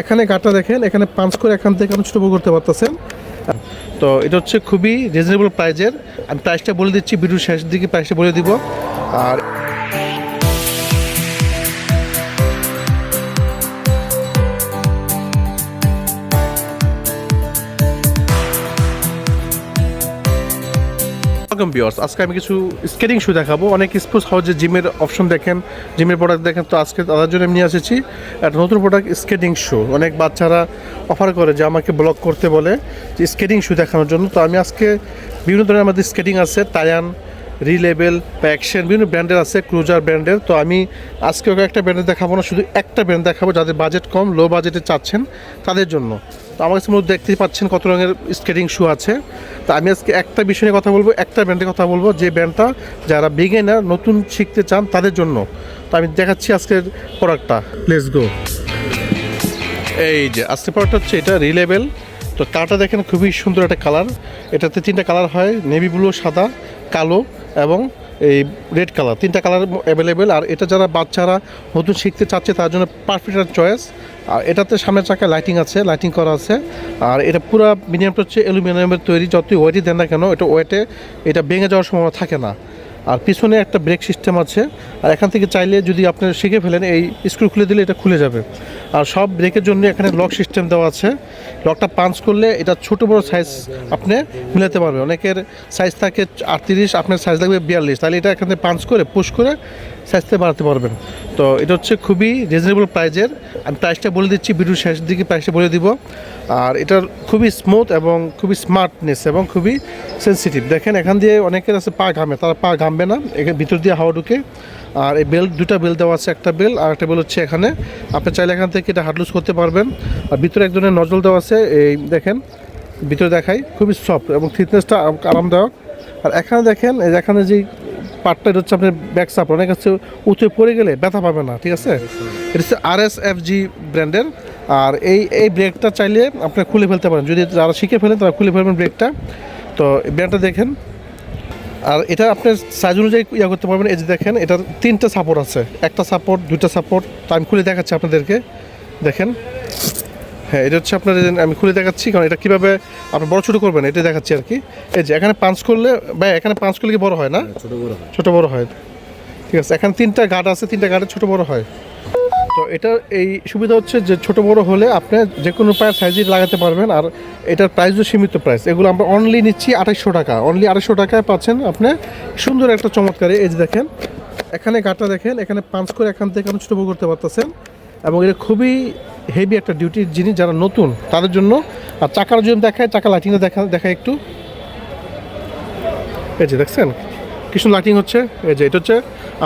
এখানে গাটা দেখেন, এখানে পাঁচ করে এখান থেকে আপনি ছোটো করতে পারতেছেন। তো এটা হচ্ছে খুবই রিজনেবল প্রাইজের আমি প্রাইসটা বলে দিচ্ছি ভিডিও শেষ দিকে প্রাইসটা বলে দিব। আর ওয়েলকাম বিয়ার্স আজকে আমি কিছু স্কেটিং শু দেখাবো। অনেক স্পোর্টস হাউসে জিমের অপশন দেখেন জিমের প্রোডাক্ট দেখেন। তো আজকে তাদের জন্য নিয়ে এসেছি একটা নতুন প্রোডাক্ট স্কেটিং শু অনেক বাচ্চারা অফার করে যে আমাকে ব্লক করতে বলে যে স্কেটিং শু দেখানোর জন্য। তো আমি আজকে বিভিন্ন ধরনের আমাদের স্কেটিং আছে। টায়ান রিলেবেল বা অ্যাকশন বিভিন্ন ব্র্যান্ডের আছে ক্রুজার ব্র্যান্ডের। তো আমি আজকে ওকে একটা ব্র্যান্ডের দেখাবো না, শুধু একটা ব্র্যান্ড দেখাবো যাদের বাজেট কম লো বাজেটে চাচ্ছেন তাদের জন্য। তো আমার কাছে মধ্যে দেখতেই পাচ্ছেন কত রঙের স্কেটিং শু আছে। তো আমি আজকে একটা বিষয় নিয়ে কথা বলব, একটা ব্র্যান্ডের কথা বলব, যে ব্র্যান্ডটা যারা বিগেনার নতুন শিখতে চান তাদের জন্য। তো আমি দেখাচ্ছি আজকের প্রোডাক্টটা লেটস গো এই যে আজকে প্রোডাক্ট হচ্ছে এটা রিলেবেল তো কালারটা দেখেন খুবই সুন্দর একটা কালার। এটাতে তিনটা কালার হয়, নেভি ব্লু, সাদা, কালো এবং এই রেড কালার। তিনটা কালার অ্যাভেলেবেল আর এটা যারা বাচ্চারা নতুন শিখতে চাচ্ছে, তার জন্য পারফেক্ট চয়েস আর এটাতে সামনের চাকায় লাইটিং আছে লাইটিং করা আছে। আর এটা পুরো মিনিমামটা হচ্ছে অ্যালুমিনিয়ামের তৈরি, যতই ওয়েটই দেন না কেন, এটা ওয়েটে এটা ভেঙে যাওয়ার সম্ভাবনা থাকে না। আর পিছনে একটা ব্রেক সিস্টেম আছে। আর এখান থেকে চাইলে যদি আপনি শিখে ফেলেন, এই স্ক্রু খুলে দিলে এটা খুলে যাবে। আর সব ব্রেকের জন্য এখানে লক সিস্টেম দেওয়া আছে। লকটা পাঞ্চ করলে এটা ছোট বড় সাইজ আপনি মিলাতে পারবেন। অনেকের সাইজ থাকে আটত্রিশ, আপনার সাইজ লাগবে বিয়াল্লিশ। তাহলে এটা এখান থেকে পাঞ্চ করে পুশ করে সাইজটা বাড়াতে পারবেন। তো এটা হচ্ছে খুবই রিজনেবল প্রাইজের আমি প্রাইসটা বলে দিচ্ছি ভিডিওর শেষ দিকে প্রাইসটা বলে দিব। আর এটার খুবই স্মুথ এবং খুবই স্মার্টনেস এবং খুবই সেন্সিটিভ দেখেন, এখান দিয়ে অনেকের আছে পা ঘামে, তারা পা ঘামবে না ভিতর দিয়ে হাওয়া ঢুকে। আর এই বেল দুটা বেল দেওয়া আছে, একটা বেল আর একটা বেল হচ্ছে এখানে। আপনি চাইলে এখান থেকে এটা হার্ডলুজ করতে পারবেন। আর ভিতরে এক ধরনের নজল দেওয়া আছে, এই দেখেন, ভিতরে দেখাই, খুবই সফট এবং থিকনেসটা আরামদায়ক। আর এখানে দেখেন এখানে যে পার্টটা এটা হচ্ছে আপনার ব্যাক সাপোর্ট অনেক আছে উঁচু পড়ে গেলে ব্যথা পাবে না, ঠিক আছে? এটা হচ্ছে আর এস এফ জি ব্র্যান্ডের আর এই এই ব্রেকটা চাইলে আপনি খুলে ফেলতে পারেন। যদি যারা শিখে ফেলেন তারা খুলে ফেলবেন ব্রেকটা। তো ব্র্যান্ডটা দেখেন। আর এটা আপনার সাইজ অনুযায়ী ইয়া করতে পারবেন। এই যে দেখেন এটার তিনটা সাপোর্ট আছে। একটা সাপোর্ট দুইটা সাপোর্ট তো আমি খুলে দেখাচ্ছি আপনাদেরকে। দেখেন। হ্যাঁ এটা হচ্ছে আপনার আমি খুলে দেখাচ্ছি। কারণ এটা কীভাবে আপনি বড় ছোটো করবেন এটা দেখাচ্ছি আর কি। এই যে এখানে পাঁচ করলে ভাই এখানে পাঁচ করলে কি বড় হয় না? ছোটো বড় হয়। ছোট বড় হয়। ঠিক আছে এখানে তিনটা গার্ড আছে তিনটা গার্ডে ছোটো বড় হয়। তো এটা এই সুবিধা হচ্ছে যে ছোট বড় হলে আপনি যে কোনো পায়ের সাইজই লাগাতে পারবেন, আর এটার প্রাইসও সীমিত প্রাইস এগুলো আমরা অনলি নিচ্ছি আঠাইশশো টাকা। অনলি আড়াইশো টাকায় পাচ্ছেন আপনি সুন্দর একটা চমৎকার, এই যে দেখেন, এখানে গাটা দেখেন, এখানে পাঁচ করে এখান থেকে আপনি ছোটো করতে পারতেছেন। এবং এটা খুবই হেভি একটা ডিউটির জিনিস যারা নতুন, তাদের জন্য। আর চাকার যদি দেখায়, চাকা লাইটিংটা দেখা দেখায় একটু। এই যে দেখছেন কি সুন্দর লাইটিং হচ্ছে, এই যে এটা হচ্ছে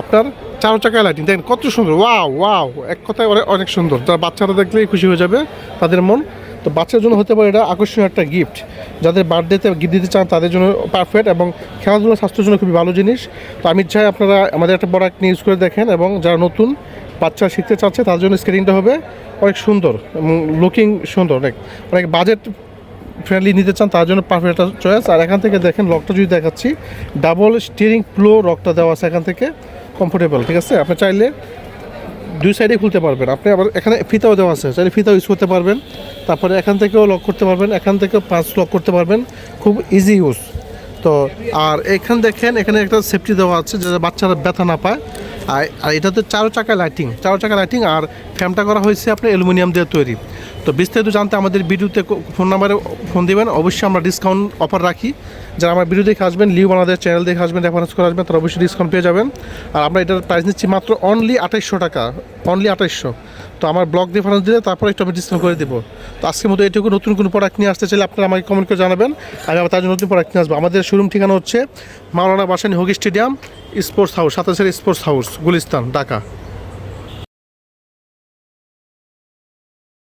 আপনার চার চাকায় লাইটিং দেখেন কত সুন্দর ওয়াও ওয়াও এক কথায় অনেক সুন্দর। যারা বাচ্চারা দেখলেই খুশি হয়ে যাবে তাদের মন। তো বাচ্চার জন্য হতে পারে এটা আকর্ষণীয় একটা গিফট যাদের বার্থডেতে গিফট দিতে চান, তাদের জন্য পারফেক্ট এবং খেলাধুলা স্বাস্থ্যের জন্য খুবই ভালো জিনিস। তো আমি চাই আপনারা আমাদের একটা প্রোডাক্ট নিয়ে ইউজ করে দেখেন এবং যারা নতুন বাচ্চা শিখতে চাচ্ছে তার জন্য স্কেটিংটা হবে। অনেক সুন্দর এবং লুকিং সুন্দর, অনেক অনেক বাজেট ফ্রেন্ডলি নিতে চান, তার জন্য পারফেক্ট একটা চয়েস আর এখান থেকে দেখেন লকটা যদি দেখাচ্ছি ডাবল স্টিয়ারিং ফ্লো লকটা দেওয়া আছে এখান থেকে। কমফোর্টেবল ঠিক আছে? আপনি চাইলে দুই সাইডে খুলতে পারবেন। আপনি আবার এখানে ফিতাও দেওয়া আছে, চাইলে ফিতাও ইউজ করতে পারবেন। তারপরে এখান থেকেও লক করতে পারবেন, এখান থেকেও পাঁচ লক করতে পারবেন। খুব ইজি ইউজ তো, আর এখান দেখেন, এখানে একটা সেফটি দেওয়া আছে যাতে বাচ্চারা ব্যথা না পায়। আর আর এটাতে চারো চাকা লাইটিং চারো চাকা লাইটিং আর ফ্যামটা করা হয়েছে আপনার অ্যালুমিনিয়াম দিয়ে তৈরি। তো বিস্তারিত জানতে আমাদের ভিডিওতে ফোন নাম্বারে ফোন দেবেন, অবশ্যই আমরা ডিসকাউন্ট অফার রাখি। যারা আমার ভিডিও দেখে আসবেন লিউ আমাদের চ্যানেল দেখে আসবেন রেফারেন্স করে আসবেন, তারা অবশ্যই ডিসকাউন্ট পেয়ে যাবেন। আর আমরা এটার প্রাইস নিচ্ছি মাত্র অনলি আঠাইশশো টাকা অনলি আঠাইশশো। তো আমার ব্লক রেফারেন্স দিলে তারপরে একটু আমি ডিসকাউন্ট করে দেবো। তো আজকের মতো এটুকু নতুন কোনো প্রোডাক্ট নিয়ে আসতে চাইলে আপনারা আমাকে কমেন্ট করে জানাবেন। আমি আবার তার জন্য নতুন প্রোডাক্ট নিয়ে আসব। আমাদের শোরুম ঠিকানা হচ্ছে Maulana Bhashani hockey stadium sports house, সাতাশের স্পোর্টস হাউস, গুলিস্তান, ঢাকা।